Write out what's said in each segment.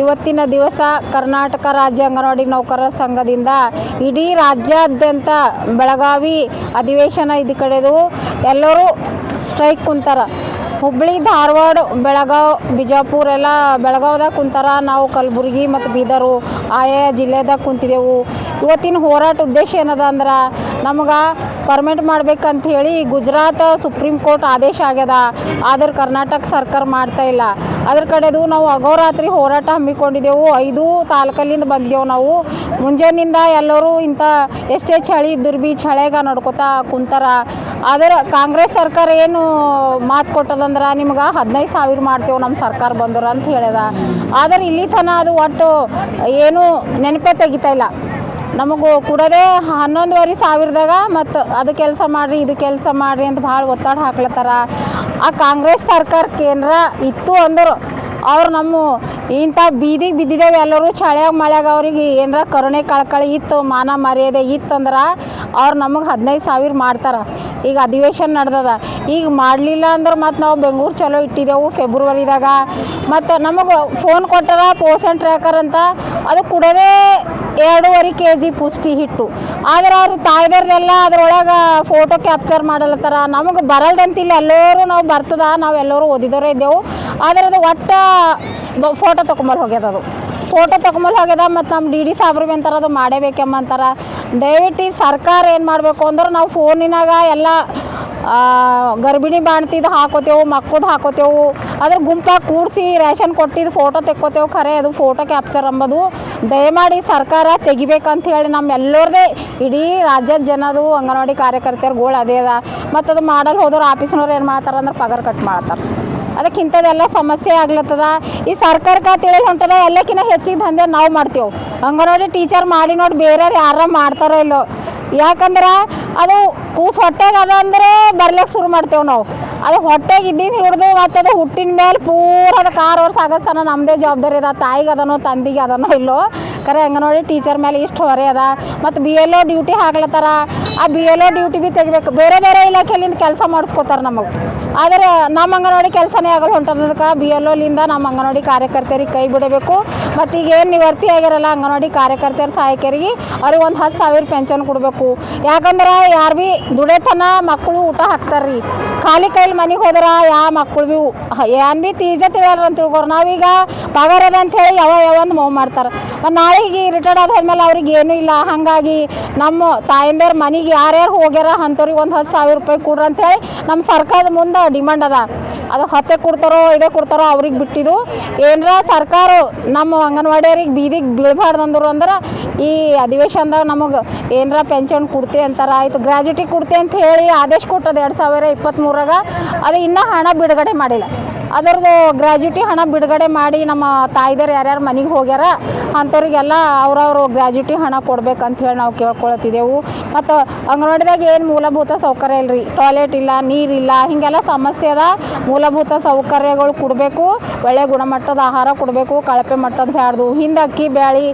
ಇವತ್ತಿನ ದಿವಸ ಕರ್ನಾಟಕ ರಾಜ್ಯ ಅಂಗನವಾಡಿ ನೌಕರರ ಸಂಘದಿಂದ ಇಡೀ ರಾಜ್ಯಾದ್ಯಂತ ಬೆಳಗಾವಿ ಅಧಿವೇಶನ ಇದು ಕಡೆದು ಎಲ್ಲರೂ ಸ್ಟ್ರೈಕ್ ಕುಂತಾರ. ಹುಬ್ಬಳ್ಳಿ, ಧಾರವಾಡ, ಬೆಳಗಾವ್, ಬಿಜಾಪುರ ಎಲ್ಲ ಬೆಳಗಾವ್ದಾಗ ಕುಂತಾರ. ನಾವು ಕಲಬುರ್ಗಿ ಮತ್ತು ಬೀದರು ಆಯಾ ಜಿಲ್ಲೆದಾಗ ಕುಂತಿದ್ದೆವು ಇವತ್ತಿನ ಹೋರಾಟ ಉದ್ದೇಶ ಏನದ ಅಂದ್ರೆ ನಮಗೆ ಪರ್ಮಿಟ್ ಮಾಡ್ಬೇಕಂತ ಹೇಳಿ ಗುಜರಾತ್ ಸುಪ್ರೀಂ ಕೋರ್ಟ್ ಆದೇಶ ಆಗ್ಯದ. ಆದ್ರೆ ಕರ್ನಾಟಕ ಸರ್ಕಾರ ಮಾಡ್ತಾ ಇಲ್ಲ. ಅದ್ರ ಕಡೆದು ನಾವು ಅಗೋರಾತ್ರಿ ಹೋರಾಟ ಹಮ್ಮಿಕೊಂಡಿದ್ದೆವು ಐದು ತಾಲೂಕಲ್ಲಿಂದ ಬಂದಿದ್ದೆವು ನಾವು. ಮುಂಜಾನಿಂದ ಎಲ್ಲರೂ ಇಂಥ ಎಷ್ಟೇ ಚಳಿ ಇದ್ದರು ಬಿ ಚಳಿಗ ನಡ್ಕೋತಾ ಕುಂತಾರ. ಆದ್ರೆ ಕಾಂಗ್ರೆಸ್ ಸರ್ಕಾರ ಏನು ಮಾತು ಕೊಟ್ಟದಂದ್ರೆ ನಿಮ್ಗೆ ಹದಿನೈದು ಸಾವಿರ ಮಾಡ್ತೇವೆ ನಮ್ಮ ಸರ್ಕಾರ ಬಂದರು ಅಂತ ಹೇಳ್ಯದ. ಆದ್ರೆ ಇಲ್ಲಿ ತನ ಅದು ಒಟ್ಟು ಏನು ನೆನಪೇ ತೆಗಿತಾ ಇಲ್ಲ. ನಮಗೂ ಕೊಡೋದೇ ಹನ್ನೊಂದುವರೆ ಸಾವಿರದಾಗ ಮತ್ತು ಅದು ಕೆಲಸ ಮಾಡಿರಿ, ಇದು ಕೆಲಸ ಮಾಡಿರಿ ಅಂತ ಭಾಳ ಒತ್ತಡ ಹಾಕ್ಲತ್ತಾರ. ಆ ಕಾಂಗ್ರೆಸ್ ಸರ್ಕಾರ ಕೇಂದ್ರ ಇತ್ತು ಅಂದರು ಅವ್ರು ನಮ್ಮ ಇಂಥ ಬೀದಿಗೆ ಬಿದ್ದಿದ್ದೇವೆ ಎಲ್ಲರೂ ಚಳ್ಯಾಗ ಮಳ್ಯಾಗ ಅವ್ರಿಗೆ ಏನರ ಕರುಣೆ ಕಳ್ಕಳಿ ಇತ್ತು, ಮಾನ ಮರ್ಯಾದೆ ಇತ್ತಂದ್ರೆ ಅವ್ರು ನಮಗೆ ಹದಿನೈದು ಸಾವಿರ ಮಾಡ್ತಾರೆ. ಈಗ ಅಧಿವೇಶನ ನಡೆದದ. ಈಗ ಮಾಡಲಿಲ್ಲ ಅಂದ್ರೆ ಮತ್ತು ನಾವು ಬೆಂಗ್ಳೂರು ಚಲೋ ಇಟ್ಟಿದ್ದೆವು ಫೆಬ್ರವರಿದಾಗ. ಮತ್ತು ನಮಗೆ ಫೋನ್ ಕೊಟ್ಟಾರ ಪೋಷನ್ ಟ್ರ್ಯಾಕರ್ ಅಂತ ಅದು ಕುಡೋದೇ ಎರಡೂವರೆ ಕೆ ಜಿ ಪುಷ್ಟಿ ಹಿಟ್ಟು. ಆದ್ರೆ ಅವ್ರು ತಾಯ್ದವ್ರನ್ನೆಲ್ಲ ಅದ್ರೊಳಗೆ ಫೋಟೋ ಕ್ಯಾಪ್ಚರ್ ಮಾಡಲತ್ತಾರ ನಮಗೆ ಬರಲ್ದಂತಿಲ್ಲ ಎಲ್ಲರೂ ನಾವು ಬರ್ತದ, ನಾವು ಎಲ್ಲರೂ ಓದಿದವರೇ ಇದ್ದೆವು. ಆದ್ರೆ ಅದು ಒಟ್ಟು ಫೋಟೋ ತೊಗೊಂಬಲ್ ಹೋಗ್ಯದ ಅದು. ಫೋಟೋ ತೊಗೊಂಬಲ್ ಹೋಗ್ಯದ ಮತ್ತು ನಮ್ಮ ಡಿ ಡಿ ಸಾಬ್ರು ಅಂತಾರೆ ಅದು ಮಾಡೇಬೇಕೆಮ್ಮ ಅಂತಾರ ದಯವಿಟ್ಟು ಸರ್ಕಾರ ಏನು ಮಾಡಬೇಕು ಅಂದ್ರೆ ನಾವು ಫೋನಿನಾಗ ಎಲ್ಲ ಗರ್ಭಿಣಿ ಬಾಣ್ತಿದ್ದು ಹಾಕೋತೇವು ಮಕ್ಕಳದ್ದು ಹಾಕೋತೇವು. ಅದ್ರ ಗುಂಪಾಗಿ ಕೂಡಿಸಿ ರೇಷನ್ ಕೊಟ್ಟಿದ್ದು ಫೋಟೋ ತೆಕ್ಕೋತೇವೆ ಖರೆ, ಅದು ಫೋಟೋ ಕ್ಯಾಪ್ಚರ್ ಅಂಬೋದು. ದಯಮಾಡಿ ಸರ್ಕಾರ ತೆಗಿಬೇಕಂತ ಹೇಳಿ ನಮ್ಮ ಎಲ್ಲರದೇ ಇಡೀ ರಾಜ್ಯದ ಜನದು ಅಂಗನವಾಡಿ ಕಾರ್ಯಕರ್ತೆಯರ್ಗಳು ಅದೇ ಅದ. ಮತ್ತು ಅದು ಮಾಡಲ್ ಹೋದವ್ರು ಆಫೀಸ್ನವ್ರು ಏನು ಮಾಡ್ತಾರೆ ಅಂದ್ರೆ ಪಗಾರ ಕಟ್ ಮಾಡ್ತಾರೆ. ಅದಕ್ಕೆ ಸಮಸ್ಯೆ ಆಗ್ಲತ್ತದ. ಈ ಸರ್ಕಾರಕ್ಕೆ ತಿಳಿ ಹೊಂಟದ ಎಲ್ಲಕ್ಕಿಂತ ಹೆಚ್ಚಿಗೆ ದಂಧೆ ನಾವು ಮಾಡ್ತೇವೆ. ಅಂಗನವಾಡಿ ಟೀಚರ್ ಮಾಡಿ ನೋಡಿ ಬೇರೆ ಯಾರ ಮಾಡ್ತಾರೋ ಇಲ್ಲೋ. ಯಾಕಂದ್ರೆ ಅದು ಕೂಸು ಹೊಟ್ಟೆಗೆ ಅದ ಅಂದರೆ ಬರ್ಲಿಕ್ಕೆ ಶುರು ಮಾಡ್ತೇವೆ ನಾವು. ಅದು ಹೊಟ್ಟೆಗೆ ಇದ್ದಿದ್ದು ಹಿಡಿದು ಮತ್ತು ಅದು ಹುಟ್ಟಿನ ಮೇಲೆ ಪೂರ ಅದು ಕಾರ್ ವರ್ಷ ಆಗಸ್ತಾನ ನಮ್ಮದೇ ಜವಾಬ್ದಾರಿ ಅದ. ತಾಯಿಗೆ ಅದನೋ, ತಂದಿಗೆ ಅದನೋ ಇಲ್ಲೋ. ಕರೆ ಅಂಗನವಾಡಿ ಟೀಚರ್ ಮೇಲೆ ಇಷ್ಟು ಹೊರೆ ಅದ. ಮತ್ತು ಬಿ ಎಲ್ ಡ್ಯೂಟಿ ಹಾಕ್ಲತ್ತಾರ. ಆ B L O duty B ತೆಗಿಬೇಕು. ಬೇರೆ ಬೇರೆ ಇಲಾಖೆಲಿಂದ ಕೆಲಸ ಮಾಡಿಸ್ಕೋತಾರೆ ನಮಗೆ. ಆದರೆ ನಮ್ಮ ಅಂಗನವಾಡಿ ಕೆಲಸನೇ ಆಗಲ್ಲ ಹೊಂಟದಕ್ಕೆ ಬಿ ಎಲ್ ಒಲಿಂದ ನಮ್ಮ ಅಂಗನವಾಡಿ ಕಾರ್ಯಕರ್ತರಿಗೆ ಕೈ ಬಿಡಬೇಕು. ಮತ್ತು ಈಗ ಏನು ನಿವರ್ತಿ ಆಗಿರಲ್ಲ ಅಂಗನವಾಡಿ ಕಾರ್ಯಕರ್ತರ ಸಹಾಯಕರಿಗೆ ಅವ್ರಿಗೆ ಒಂದು ಹತ್ತು ಸಾವಿರ ಪೆನ್ಷನ್ ಕೊಡಬೇಕು. ಯಾಕಂದ್ರೆ ಯಾರು ಭೀ ದುಡೇತನ ಮಕ್ಕಳು ಊಟ ಹಾಕ್ತಾರ್ರಿ. ಖಾಲಿ ಕೈಲಿ ಮನೆಗೆ ಹೋದ್ರೆ ಯಾವ ಮಕ್ಕಳು ಭೀ ಏನು ಭೀ ತೀಜ ಅಂತ ತಿಳ್ಕೊರು ನಾವೀಗ ಪಗಾರ ಅದ ಅಂಥೇಳಿ ಯಾವ ಯಾವ ಒಂದು ಮೂವ್ ಮಾಡ್ತಾರೆ. ಮತ್ತು ನಾಳೆಗೆ ರಿಟೈರ್ಡ್ ಆದ್ಮೇಲೆ ಅವ್ರಿಗೆ ಏನೂ ಇಲ್ಲ. ಹಾಗಾಗಿ ನಮ್ಮ ತಾಯಿಂದವ್ರ ಮನೆಗೆ ಯಾರ್ಯಾರು ಹೋಗ್ಯಾರ ಅಂಥವ್ರಿಗೆ ಒಂದು ಹತ್ತು ಸಾವಿರ ರೂಪಾಯಿ ಕೊಡ್ರಿ ಅಂತೇಳಿ ನಮ್ಮ ಸರ್ಕಾರದ ಮುಂದೆ ಡಿಮಾಂಡ್ ಅದ. ಅದು ಹತ್ತೆ ಕೊಡ್ತಾರೋ, ಇದೇ ಕೊಡ್ತಾರೋ ಅವ್ರಿಗೆ ಬಿಟ್ಟಿದ್ದು. ಏನರ ಸರ್ಕಾರ ನಮ್ಮ ಅಂಗನವಾಡಿಯವ್ರಿಗೆ ಬೀದಿಗೆ ಬೀಳ್ಬಾರ್ದಂದ್ರು ಅಂದ್ರೆ ಈ ಅಧಿವೇಶನದಾಗ ನಮಗೆ ಏನರ ಪೆನ್ಷನ್ ಕೊಡ್ತೆ ಅಂತಾರೆ, ಆಯಿತು ಗ್ರ್ಯಾಜುಟಿ ಕೊಡ್ತೆ ಅಂತ ಹೇಳಿ ಆದೇಶ ಕೊಟ್ಟದ ಎರಡು ಸಾವಿರ ಇಪ್ಪತ್ತ್ಮೂರಾಗ ಅದು ಇನ್ನೂ ಹಣ ಬಿಡುಗಡೆ ಮಾಡಿಲ್ಲ. ಅದರದ್ದು ಗ್ರ್ಯಾಜುಟಿ ಹಣ ಬಿಡುಗಡೆ ಮಾಡಿ ನಮ್ಮ ತಾಯಿದರು ಯಾರ್ಯಾರು ಮನೆಗೆ ಹೋಗ್ಯಾರ ಅಂಥವ್ರಿಗೆಲ್ಲ ಅವ್ರವ್ರು ಗ್ರ್ಯಾಜುಟಿ ಹಣ ಕೊಡ್ಬೇಕಂತ ಹೇಳಿ ನಾವು ಕೇಳ್ಕೊಳತ್ತಿದ್ದೆವು. ಮತ್ತು ಅಂಗನವಾಡಿದಾಗ ಏನು ಮೂಲಭೂತ ಸೌಕರ್ಯ ಇಲ್ಲರಿ ಟಾಯ್ಲೆಟ್ ಇಲ್ಲ ನೀರಿಲ್ಲ ಹೀಗೆಲ್ಲ ಸಮಸ್ಯೆ ಅದ. ಮೂಲಭೂತ ಸೌಕರ್ಯಗಳು ಕೊಡಬೇಕು, ಒಳ್ಳೆ ಗುಣಮಟ್ಟದ ಆಹಾರ ಕೊಡಬೇಕು, ಕಳಪೆ ಮಟ್ಟದ ಬ್ಯಾಡ್ದು. ಹಿಂದೆ ಅಕ್ಕಿ, ಬ್ಯಾಳಿ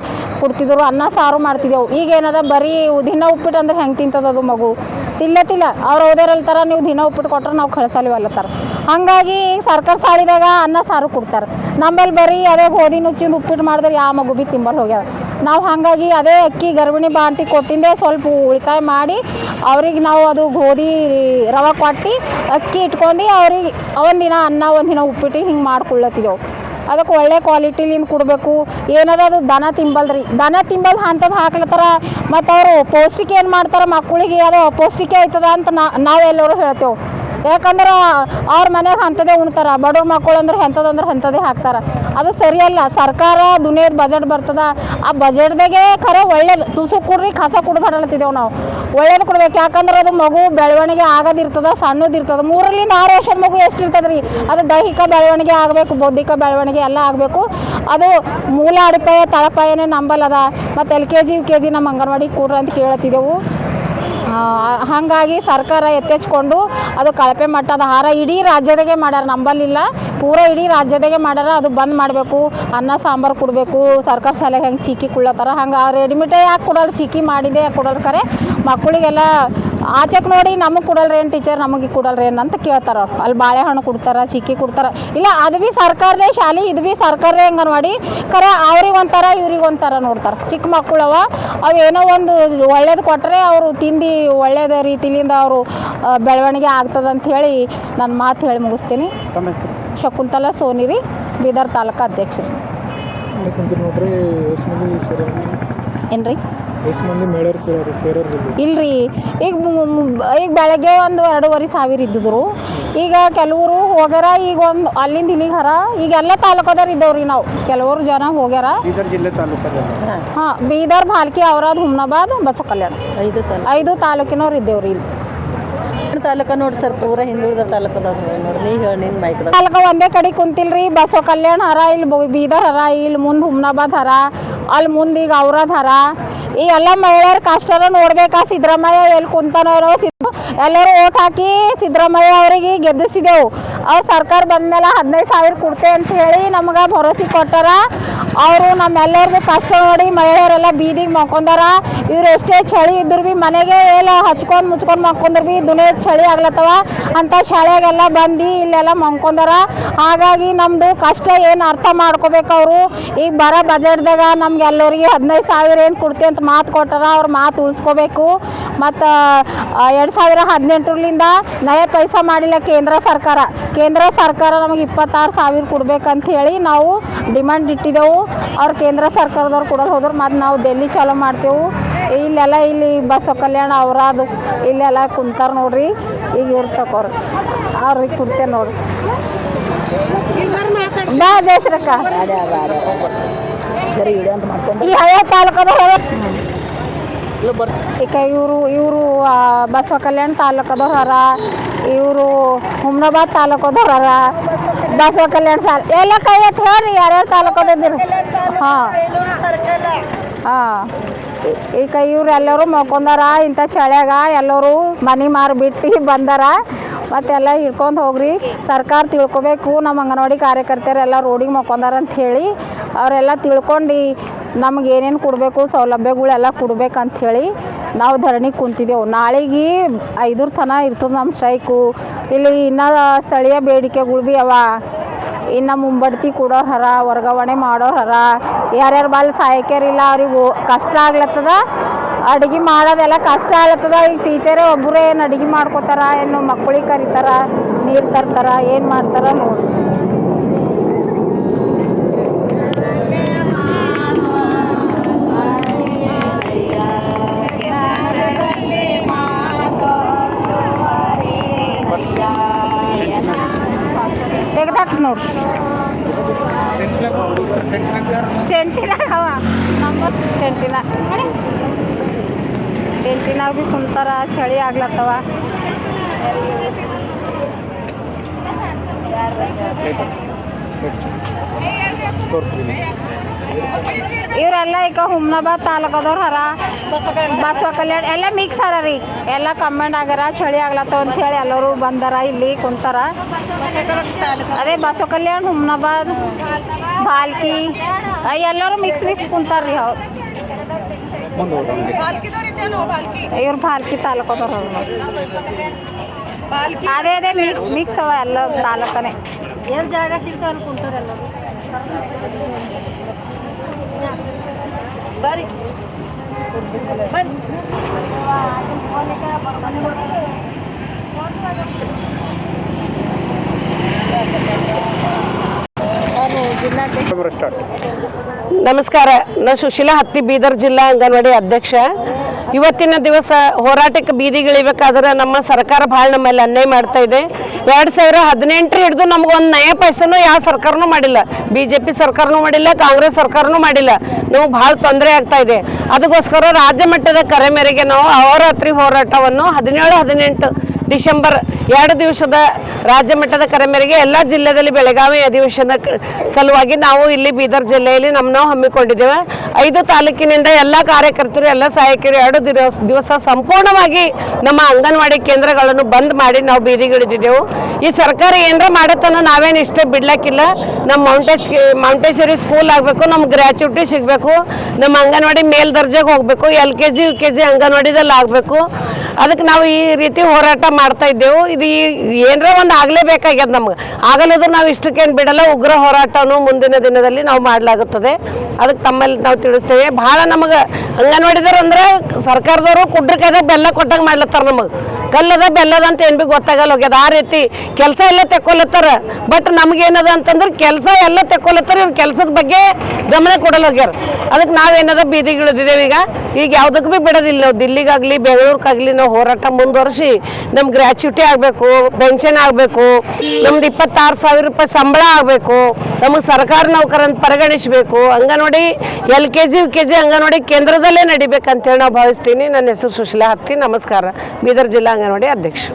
ಕೊಡ್ತಿದ್ರು, ಅನ್ನ, ಸಾರು ಮಾಡ್ತಿದ್ದೆವು. ಈಗ ಏನದ, ಬರೀ ದಿನ ಉಪ್ಪಿಟ್ಟು ಅಂದ್ರೆ ಹೆಂಗೆ ತಿಂತದ ಅದು ಮಗು? ತಿಲ್ಲತಿಲ್ಲ ಅವ್ರು ಓದಿರಲ್ತಾರ ನೀವು ದಿನ ಉಪ್ಪಿಟ್ಟು ಕೊಟ್ರೆ ನಾವು ಕಳ್ಸಲ್ವಲ್ಲತ್ತಾರ ಹಾಗಾಗಿ ಸರ್ಕಾರ ಸಾಲಿದಾಗ ಅನ್ನ, ಸಾರು ಕೊಡ್ತಾರೆ. ನಮ್ಮಲ್ಲಿ ಬರೀ ಅದೇ ಗೋಧಿ ನುಚ್ಚಿಂದ ಉಪ್ಪಿಟ್ಟು ಮಾಡಿದ್ರೆ ಯಾವ ಮಗು ಬಿ ತಿಂಬಲ್ ಹೋಗ್ಯದ? ನಾವು ಹಾಗಾಗಿ ಅದೇ ಅಕ್ಕಿ ಗರ್ಭಿಣಿ ಬಾಂಟಿ ಕೊಟ್ಟಿಂದೆ ಸ್ವಲ್ಪ ಉಳಿತಾಯ ಮಾಡಿ ಅವ್ರಿಗೆ ನಾವು ಅದು ಗೋಧಿ ರವೆ ಕೊಟ್ಟು ಅಕ್ಕಿ ಇಟ್ಕೊಂಡು ಅವ್ರಿಗೆ ಒಂದಿನ ಅನ್ನ, ಒಂದಿನ ಉಪ್ಪಿಟ್ಟು ಹಿಂಗೆ ಮಾಡ್ಕೊಳ್ಳತ್ತಿದ್ದೆವು. ಅದಕ್ಕೆ ಒಳ್ಳೆ ಕ್ವಾಲಿಟಿಲಿಂದ ಕೊಡಬೇಕು. ಏನದ ಅದು ದನ ತಿಂಬಲ್ರಿ. ದನ ತಿಂಬಲ್ ಅಂಥದ್ದು ಹಾಕ್ಲತ್ತಾರ ಮತ್ತು ಅವರು ಪೌಷ್ಟಿಕ ಏನು ಮಾಡ್ತಾರೆ ಮಕ್ಕಳಿಗೆ ಅದು ಅಪೌಷ್ಟಿಕ ಆಯ್ತದ ಅಂತ ನಾವು ಎಲ್ಲರೂ ಹೇಳ್ತೇವೆ. ಯಾಕಂದ್ರೆ ಅವ್ರ ಮನ್ಯಾಗ ಅಂಥದ್ದೇ ಉಣ್ತಾರ. ಬಡವ್ರ ಮಕ್ಕಳು ಅಂದ್ರೆ ಎಂಥದಂದ್ರೆ ಅಂಥದ್ದೇ ಹಾಕ್ತಾರೆ. ಅದು ಸರಿಯಲ್ಲ. ಸರ್ಕಾರ ದುನಿಯದ ಬಜೆಟ್ ಬರ್ತದ. ಆ ಬಜೆಟ್ದಾಗೆ ಖರೆ ಒಳ್ಳೇದು. ತುಸು ಕೊಡ್ರಿ, ಕಸ ಕೊಡ್ಬಾರಲತ್ತಿದ್ದೇವೆ ನಾವು. ಒಳ್ಳೇದು ಕೊಡ್ಬೇಕು. ಯಾಕಂದ್ರೆ ಅದು ಮಗು ಬೆಳವಣಿಗೆ ಆಗೋದಿರ್ತದ ಸಣ್ಣದಿರ್ತದ ಮೂರರಿಂದ ಆರು ವರ್ಷದ ಮಗು ಎಷ್ಟು ಇರ್ತದೆ ರೀ ಅದು ದೈಹಿಕ ಬೆಳವಣಿಗೆ ಆಗಬೇಕು, ಬೌದ್ಧಿಕ ಬೆಳವಣಿಗೆ ಎಲ್ಲ ಆಗಬೇಕು. ಅದು ಮೂಲ ಅಡಿಪಾಯ, ತಳಪಾಯನೇ ನಂಬಲ್ಲದ ಮತ್ತು L K G, U K G ನಮ್ಮ ಅಂಗನವಾಡಿ ಕೊಡ್ರಿ ಅಂತ ಕೇಳತ್ತಿದ್ದೆವು ಹಾಗಾಗಿ ಸರ್ಕಾರ ಎತ್ತೆಚ್ಕೊಂಡು ಅದು ಕಳಪೆ ಮಟ್ಟದ ಆಹಾರ ಇಡೀ ರಾಜ್ಯದಾಗೆ ಮಾಡ್ಯಾರ. ನಂಬಲ್ಲಿಲ್ಲ ಪೂರ ಇಡೀ ರಾಜ್ಯದಾಗೆ ಮಾಡ್ಯಾರ. ಅದು ಬಂದ್ ಮಾಡಬೇಕು. ಅನ್ನ, ಸಾಂಬಾರು ಕೊಡಬೇಕು. ಸರ್ಕಾರ ಶಾಲೆಗೆ ಹೆಂಗೆ ಚೀಕಿ ಕುಳ್ಳತ್ತಾರ ಹಂಗೆ ರೆಡಿಮೇಡೇ ಯಾಕೆ ಕೊಡೋರು ಚೀಕಿ ಮಾಡಿದೆ ಯಾಕೆ ಕೊಡೋರು ಕರೆ. ಮಕ್ಕಳಿಗೆಲ್ಲ ಆಚೆಗೆ ನೋಡಿ ನಮಗೆ ಕೊಡಲ್ರಿ ಏನು ಟೀಚರ್ ನಮಗೆ ಕೊಡಲ್ರಿ ಏನು ಅಂತ ಕೇಳ್ತಾರ. ಅವ್ರು ಅಲ್ಲಿ ಬಾಳೆಹಣ್ಣು ಕೊಡ್ತಾರ ಚಿಕ್ಕಿ ಕೊಡ್ತಾರ. ಇಲ್ಲ ಅದು ಭೀ ಸರ್ಕಾರದೇ ಶಾಲೆ ಇದು ಭೀ ಸರ್ಕಾರದೇ ಅಂಗನವಾಡಿ. ಖರೆ ಅವ್ರಿಗೆ ಒಂಥರ ಇವ್ರಿಗೆ ಒಂಥರ ನೋಡ್ತಾರೆ. ಚಿಕ್ಕ ಮಕ್ಕಳು ಅವ ಅವು ಏನೋ ಒಂದು ಒಳ್ಳೇದು ಕೊಟ್ಟರೆ ಅವರು ತಿಂದು ಒಳ್ಳೇದ ರೀತಿಲಿಂದ ಅವರು ಬೆಳವಣಿಗೆ ಆಗ್ತದೆ ಅಂತ ಹೇಳಿ ನನ್ನ ಮಾತು ಹೇಳಿ ಮುಗಿಸ್ತೀನಿ. ಶಕುಂತಲ ಸೋನಿರಿ ಬೀದರ್ ತಾಲೂಕು ಅಧ್ಯಕ್ಷರು ಏನ್ರಿ? ಎಷ್ಟು ಮಂದಿ ಸೇರೋರು ಸೇರೋರು ಇಲ್ರಿ ಈಗ ಈಗ ಬೆಳಗ್ಗೆ ಒಂದು ಎರಡೂವರೆ ಸಾವಿರ ಇದ್ದಿದ್ರು. ಈಗ ಕೆಲವರು ಹೋಗ್ಯಾರ ಈಗ ಒಂದು ಅಲ್ಲಿಂದ ಇಲ್ಲಿಗೆ ಹರ. ಈಗ ಎಲ್ಲ ತಾಲೂಕದವ್ರು ಇದ್ದವ್ರಿ ನಾವು. ಕೆಲವರು ಜನ ಹೋಗ್ಯಾರ. ಬೀದರ್ ಜಿಲ್ಲೆ ತಾಲೂಕದಲ್ಲಿ ಹಾಂ. ಬೀದರ್ ಭಾಲ್ಕಿ ಔರಾದ್ ಹುಮ್ನಾಬಾದ್ ಬಸವ ಕಲ್ಯಾಣ ಐದು ತಾಲೂಕು. ಐದು ತಾಲೂಕಿನವ್ರು ಇದ್ದೇವ್ರಿ ಇಲ್ಲಿ. ತಾಲೂಕ ನೋಡಿ ಸರ್ ಪೂರ ಹಿಂದುಳಿದ ತಾಲೂಕದ ಹೇಳಿ ತಾಲೂಕ ಒಂದೇ ಕಡೆ ಕುಂತಿಲ್ರಿ. ಬಸವ ಕಲ್ಯಾಣ ಹರ ಇಲ್ಲಿ ಬೀದರ್ ಹರ ಇಲ್ಲಿ ಮುಂದೆ ಹುಮ್ನಾಬಾದ್ ಹರ ಅಲ್ಲಿ ಮುಂದೆ ಈಗ ಔರಾದ್ ಹರ. ಈ ಎಲ್ಲ ಮಹಿಳೆಯರ ಕಷ್ಟನ ನೋಡ್ಬೇಕಾ? ಸಿದ್ದರಾಮಯ್ಯ ಎಲ್ಲಿ ಕುಂತಾನೋ ಎಲ್ಲರೂ ಓಟ್ ಹಾಕಿ ಸಿದ್ದರಾಮಯ್ಯ ಅವರಿಗೆ ಗೆದ್ದಿಸಿದೆವು ಅವ್ರು ಸರ್ಕಾರ ಬಂದ್ಮೇಲೆ ಹದಿನೈದು ಸಾವಿರ ಕೊಡ್ತೆ ಅಂತ ಹೇಳಿ ನಮ್ಗೆ ಭರೋಸೆ ಕೊಟ್ಟಾರ. ಅವರು ನಮ್ಮೆಲ್ಲರಿಗೂ ಕಷ್ಟ ನೋಡಿ ಮಹಿಳೆಯರೆಲ್ಲ ಬೀದಿಗೆ ಮಕ್ಕೊಂಡಾರ ಇವ್ರು ಎಷ್ಟೇ ಚಳಿ ಇದ್ರು ಭೀ ಮನೆಗೆ ಎಲ್ಲ ಹಚ್ಕೊಂಡು ಮುಚ್ಕೊಂಡು ಮಕ್ಕೊಂಡ್ರು ಭೀ ದುನೇ ಚಳಿ ಆಗ್ಲತ್ತವ. ಅಂತ ಚಳಿಯಾಗೆಲ್ಲ ಬಂದು ಇಲ್ಲೆಲ್ಲ ಮಕ್ಕೊಂಡಾರ ಹಾಗಾಗಿ ನಮ್ಮದು ಕಷ್ಟ ಏನು ಅರ್ಥ ಮಾಡ್ಕೋಬೇಕು ಅವರು. ಈಗ ಬರೋ ಬಜೆಟ್ದಾಗ ನಮ್ಗೆ ಎಲ್ಲರಿಗೆ ಹದಿನೈದು ಸಾವಿರ ಏನು ಕೊಡ್ತೀವಿ ಅಂತ ಮಾತು ಕೊಟ್ಟಾರ. ಅವ್ರ ಮಾತು ಉಳಿಸ್ಕೋಬೇಕು. ಮತ್ತು ಎರಡು ಸಾವಿರ ಹದಿನೆಂಟರಿಂದ ನಯ ಪೈಸ ಮಾಡಿಲ್ಲ ಕೇಂದ್ರ ಸರ್ಕಾರ. ಕೇಂದ್ರ ಸರ್ಕಾರ ನಮಗೆ ಇಪ್ಪತ್ತಾರು ಸಾವಿರ ಕೊಡ್ಬೇಕಂತ ಹೇಳಿ ನಾವು ಡಿಮ್ಯಾಂಡ್ ಇಟ್ಟಿದ್ದೆವು ಅವ್ರು ಕೇಂದ್ರ ಸರ್ಕಾರದವ್ರು ಕೊಡೋದು ಹೋದ್ರೆ. ಮತ್ತು ನಾವು ಡೆಲ್ಲಿ ಚಾಲೂ ಮಾಡ್ತೇವೆ. ಇಲ್ಲೆಲ್ಲ ಇಲ್ಲಿ ಬಸವ ಕಲ್ಯಾಣ ಅವರದು ಇಲ್ಲೆಲ್ಲ ಕುಂತಾರ ನೋಡ್ರಿ. ಈಗ ಇವ್ರು ಅವ್ರಿಗೆ ಕೊಡ್ತೇವೆ ನೋಡ್ರಿ. ಬಾ ಜಯಶ್ರಕ್ಕ. ಈ ಹಳೆ ತಾಲೂಕದ ಇಲ್ಲ ಬರ್ರಿ ಈಗ ಇವರು ಇವರು ಬಸವ ಕಲ್ಯಾಣ ತಾಲೂಕದವ್ರು ಇವರು ಹುಮ್ನಾಬಾದ್ ತಾಲೂಕದವ್ರು ಬಸವ ಕಲ್ಯಾಣ ಸಾಲ ಎಲ್ಲ ಕೈ ಎತ್ತಿ ಹೇಳ್ರಿ ಯಾರ್ಯಾರು ತಾಲೂಕದಿದ್ದೀರಿ ಹಾಂ. ಹಾಂ. ಈಗ ಇವ್ರು ಎಲ್ಲರೂ ಮಕ್ಕೊಂದಾರ ಇಂಥ ಚಳ್ಯಾಗ ಎಲ್ಲರೂ ಮನೆ ಮಾರಿಬಿಟ್ಟು ಬಂದಾರ. ಮತ್ತೆಲ್ಲ ಹಿಡ್ಕೊಂಡು ಹೋಗ್ರಿ. ಸರ್ಕಾರ ತಿಳ್ಕೊಬೇಕು, ನಮ್ಮ ಅಂಗನವಾಡಿ ಕಾರ್ಯಕರ್ತರೆಲ್ಲ ರೋಡಿಗೆ ಮಕ್ಕೊಂದಾರ ಅಂತ ಹೇಳಿ, ಅವರೆಲ್ಲ ತಿಳ್ಕೊಂಡು ನಮ್ಗೆ ಏನೇನು ಕೊಡಬೇಕು, ಸೌಲಭ್ಯಗಳೆಲ್ಲ ಕೊಡ್ಬೇಕಂತ ಹೇಳಿ ನಾವು ಧರಣಿ ಕುಂತಿದ್ದೆವು ನಾಳೆಗೆ ಐದರ ತನ ಇರ್ತದೆ ನಮ್ಮ ಸ್ಟ್ರೈಕು. ಇಲ್ಲಿ ಇನ್ನೂ ಸ್ಥಳೀಯ ಬೇಡಿಕೆಗಳು ಭೀ ಅವ. ಇನ್ನು ಮುಂಬಡ್ತಿ ಕೊಡೋರು ಹರ, ವರ್ಗಾವಣೆ ಮಾಡೋರು ಹರ. ಯಾರ್ಯಾರು ಬಾಲ್ ಸಹಾಯಕರಿಲ್ಲ ಅವ್ರಿಗೆ ಕಷ್ಟ ಆಗ್ಲತ್ತದ? ಅಡುಗೆ ಮಾಡೋದೆಲ್ಲ ಕಷ್ಟ ಆಗ್ಲತ್ತದ? ಈಗ ಟೀಚರೇ ಒಬ್ಬರೇ ಏನು ಅಡುಗೆ ಮಾಡ್ಕೋತಾರ? ಏನು ಮಕ್ಕಳಿಗೆ ಕರಿತಾರ? ನೀರು ತರ್ತಾರ? ಏನು ಮಾಡ್ತಾರ ನೋಡಿ. ತೆಗ್ದಾಕ್ ನೋಡ್ರಿ ಟೆಂಟಿನಾಗ ಅವ. ನಂಬರ್ ಟೆಂಟಿನ ಟೆಂಟಿನಾಗ ಭೀ ಕುಂತಾರ ಚಳಿ ಆಗ್ಲತ್ತವ. ಇವರೆಲ್ಲ ಈಗ ಹುಮ್ನಾಬಾದ್ ತಾಲೂಕದವ್ರು ಹರ. ಬಸವ ಕಲ್ಯಾಣ ಎಲ್ಲ ಮಿಕ್ಸ್ ಹರ ರೀ. ಎಲ್ಲ ಕಮೆಂಟ್ ಆಗ್ಯಾರ, ಚಳಿ ಆಗ್ಲತ್ತವ ಅಂತ ಹೇಳಿ ಎಲ್ಲರೂ ಬಂದಾರ, ಇಲ್ಲಿ ಕುಂತಾರ. ಅದೇ ಬಸವ ಕಲ್ಯಾಣ ಹುಮ್ನಾಬಾದ್, ಬಾಲ್ಕಿ ಎಲ್ಲರೂ ಮಿಕ್ಸ್ ಮಿಕ್ಸ್ ಕುಂತಾರ ರೀ ಅವ್ರು. ಇವ್ರು ಬಾಲ್ಕಿ ತಾಲೂಕದವ್ರು. ಅದೇ ಅದೇ ಮಿಕ್ಸ್ ಅವ ಎಲ್ಲ ತಾಲೂಕನೇ. ಏನು ಜಾಗ ಸಿಗ್ತಾವ ಕುಂತಾರ ಎಲ್ಲರೂ? ಬರ್ರಿ ಸ್ಟಾರ್ಟ್ ನಮಸ್ಕಾರ. ನಾನು ಸುಶೀಲಾ ಹತ್ತಿ, ಬೀದರ್ ಜಿಲ್ಲಾ ಅಂಗನವಾಡಿ ಅಧ್ಯಕ್ಷ. ಇವತ್ತಿನ ದಿವಸ ಹೋರಾಟಕ್ಕೆ ಬೀದಿಗಿಳಿಬೇಕಾದ್ರೆ ನಮ್ಮ ಸರ್ಕಾರ ಭಾಳ ನಮ್ಮಲ್ಲಿ ಮೇಲೆ ಅನ್ಯಾಯ ಮಾಡ್ತಾ ಇದೆ. ಎರಡು ಸಾವಿರ ಹದಿನೆಂಟರ ಹಿಡಿದು ನಮಗೊಂದು ನಯ ಪೈಸನೂ ಯಾವ ಸರ್ಕಾರನೂ ಮಾಡಿಲ್ಲ. ಬಿ ಜೆ ಪಿ ಸರ್ಕಾರನೂ ಮಾಡಿಲ್ಲ, ಕಾಂಗ್ರೆಸ್ ಸರ್ಕಾರನೂ ಮಾಡಿಲ್ಲ. ನಾವು ಭಾಳ ತೊಂದರೆ ಆಗ್ತಾ ಇದೆ. ಅದಕ್ಕೋಸ್ಕರ ರಾಜ್ಯ ಮಟ್ಟದ ಕರೆ ಮೇರೆಗೆ ನಾವು ಅವರಾತ್ರಿ ಹೋರಾಟವನ್ನು ಹದಿನೇಳು, ಹದಿನೆಂಟು ಡಿಸೆಂಬರ್ ಎರಡು ದಿವಸದ ರಾಜ್ಯ ಮಟ್ಟದ ಕರೆಮೇರೆಗೆ ಎಲ್ಲ ಜಿಲ್ಲೆಯಲ್ಲಿ ಬೆಳಗಾವಿ ಅಧಿವೇಶನ ಸಲುವಾಗಿ ನಾವು ಇಲ್ಲಿ ಬೀದರ್ ಜಿಲ್ಲೆಯಲ್ಲಿ ನಮ್ಮ ನಾವು ಹಮ್ಮಿಕೊಂಡಿದ್ದೇವೆ. ಐದು ತಾಲೂಕಿನಿಂದ ಎಲ್ಲ ಕಾರ್ಯಕರ್ತರು, ಎಲ್ಲ ಸಹಾಯಕರು ಎರಡು ದಿವಸ ದಿವಸ ಸಂಪೂರ್ಣವಾಗಿ ನಮ್ಮ ಅಂಗನವಾಡಿ ಕೇಂದ್ರಗಳನ್ನು ಬಂದ್ ಮಾಡಿ ನಾವು ಬೀದಿಗಿಳಿದಿದ್ದೆವು ಈ ಸರ್ಕಾರ ಏನರ ಮಾಡತ್ತನ ನಾವೇನು ಇಷ್ಟ ಬಿಡ್ಲಕ್ಕಿಲ್ಲ. ನಮ್ಮ ಮೌಂಟೇಶ್, ಮೌಂಟೇಶ್ವರಿ ಸ್ಕೂಲ್ ಆಗಬೇಕು, ನಮ್ಮ ಗ್ರ್ಯಾಚುಟಿ ಸಿಗಬೇಕು, ನಮ್ಮ ಅಂಗನವಾಡಿ ಮೇಲ್ದರ್ಜೆಗೆ ಹೋಗಬೇಕು, L K G, U K G ಅಂಗನವಾಡಿದಲ್ಲಿ ಆಗಬೇಕು ಅದಕ್ಕೆ ನಾವು ಈ ರೀತಿ ಹೋರಾಟ ಮಾಡ್ತಾ ಇದ್ದೆವು. ಇದು ಈ ಏನರ ಒಂದು ಆಗಲೇಬೇಕಾಗ್ಯದ ನಮ್ಗೆ. ಆಗಲ್ಲದು ನಾವು ಇಷ್ಟಕ್ಕೇನು ಬಿಡಲ್ಲ, ಉಗ್ರ ಹೋರಾಟನೂ ಮುಂದಿನ ದಿನದಲ್ಲಿ ನಾವು ಮಾಡಲಾಗುತ್ತದೆ. ಅದಕ್ಕೆ ತಮ್ಮಲ್ಲಿ ನಾವು ತಿಳಿಸ್ತೇವೆ. ಭಾಳ ನಮಗೆ ಅಂಗನವಾಡಿದಾರ ಅಂದ್ರೆ ಸರ್ಕಾರದವರು ಕುಡ್ರ ಬೆಲ್ಲ ಕೊಟ್ಟಂಗೆ ಮಾಡ್ಲತ್ತಾರ ನಮಗೆ. ಕಲ್ಲದ ಬೆಲ್ಲದ ಅಂತ ಏನು ಭೀ ಗೊತ್ತಾಗಲ್ಲ ಹೋಗ್ಯದ. ಆ ರೀತಿ ಕೆಲಸ ಎಲ್ಲ ತೆಕ್ಕೊಲತ್ತಾರ. ಬಟ್ ನಮಗೇನದ ಅಂತಂದ್ರೆ ಕೆಲಸ ಎಲ್ಲ ತೆಕ್ಕೊಲತ್ತಾರ. ಇವ್ರ ಕೆಲಸದ ಬಗ್ಗೆ ಗಮನ ಕೊಡಲ್ಲ ಹೋಗ್ಯಾರ. ಅದಕ್ಕೆ ನಾವೇನದ ಬೀದಿಗಿಳಿದಿದ್ದೇವೆ ಈಗ. ಈಗ ಯಾವುದಕ್ಕೂ ಭೀ ಬಿಡೋದಿಲ್ಲ. ನಾವು ದಿಲ್ಲಿಗಾಗಲಿ, ಬೆಂಗಳೂರಿಗಾಗಲಿ ಹೋರಾಟ ಮುಂದುವರಿಸಿ ನಮ್ಗೆ ಗ್ರ್ಯಾಚ್ಯುಟಿ ಆಗಬೇಕು ಪೆನ್ಷನ್ ಆಗಬೇಕು, ನಮ್ದು ಇಪ್ಪತ್ತಾರು ಸಾವಿರ ರೂಪಾಯಿ ಸಂಬಳ ಆಗಬೇಕು, ನಮಗೆ ಸರ್ಕಾರ ನೌಕರಂತ ಪರಿಗಣಿಸಬೇಕು. Anganwadi L K G, U K G anganwadi ಕೇಂದ್ರದಲ್ಲೇ ನಡಿಬೇಕಂತೇಳಿ ನಾವು ಭಾವಿಸ್ತೀನಿ. ನನ್ನ ಹೆಸರು ಸುಶೀಲಾ ಹತ್ತಿ. ನಮಸ್ಕಾರ. ಬೀದರ್ ಜಿಲ್ಲಾ ಅಂಗನವಾಡಿ ಅಧ್ಯಕ್ಷ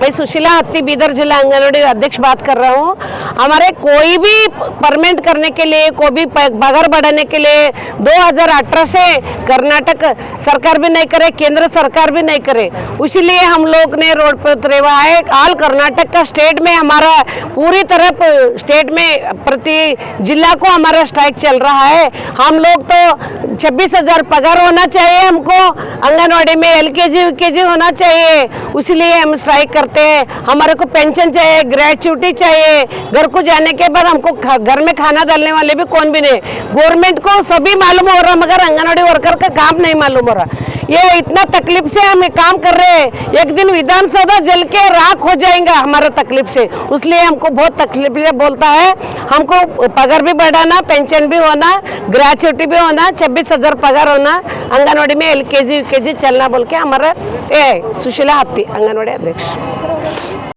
मैं सुशीला हत्ती, बीदर जिला आंगनबाड़ी अध्यक्ष बात कर रहा हूँ। हमारे कोई भी परमेंट करने के लिए, कोई भी पगार बढ़ाने के लिए 2018 से कर्नाटक सरकार भी नहीं करे, केंद्र सरकार भी नहीं करे। इसीलिए हम लोग ने रोड पर उतरे हुआ है ऑल कर्नाटक का स्टेट में हमारा, पूरी तरह प- स्टेट में प्रति जिला को हमारा स्ट्राइक चल रहा है। हम लोग तो छब्बीस हज़ार पगार होना चाहिए हमको। आंगनवाड़ी में एल के जी के जी होना चाहिए। इसलिए हम स्ट्राइक करते हैं। हमारे को पेंशन चाहिए ग्रेचुटी चाहिए। घर को जाने के बाद हमको घर में खाना डालने वाले भी कौन भी नहीं। गवर्नमेंट को सभी मालूम हो रहा मगर आंगनवाड़ी वर्कर का काम नहीं मालूम हो रहा। ये इतना तकलीफ़ से हम काम कर रहे हैं। एक दिन विधानसभा जल के राख हो जाएगा हमारा तकलीफ़ से। इसलिए हमको बहुत तकलीफ़ बोलता है। हमको पगार भी बढ़ाना पेंशन भी होना ग्रेचुटी भी होना, छब्बीस हजार पगार होना आंगनवाड़ी में एल के जी यू के जी चलना बोल के हमारा ये है, सुशीला हत्ती आंगनवाड़ी अध्यक्ष